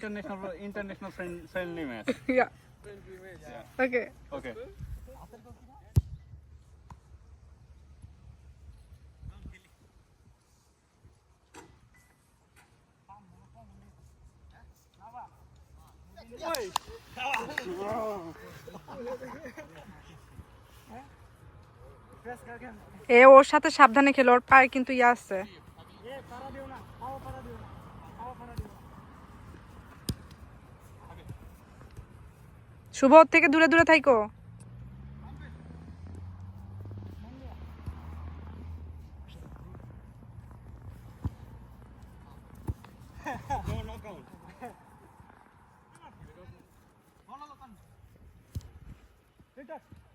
international international friend, friendly match. yeah. yeah. Okay. Okay. এ ওর সাথে সাবধানে খেলো ওর পায়ে কিন্তু ইয়ে আছে শুভ থেকে দূরে দূরে থাইকো। Thank no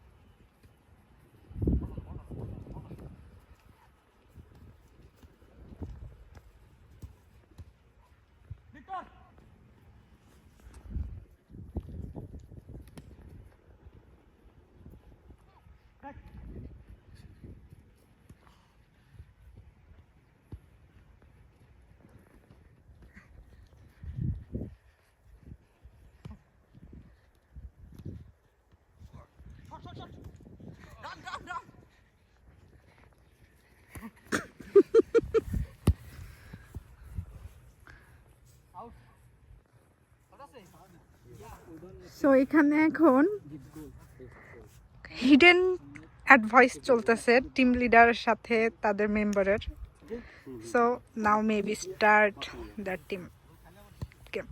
সো এখানে এখন হিডেন অ্যাডভাইস চলতেছে টিম লিডারের সাথে তাদের মেম্বারের so now maybe start the team game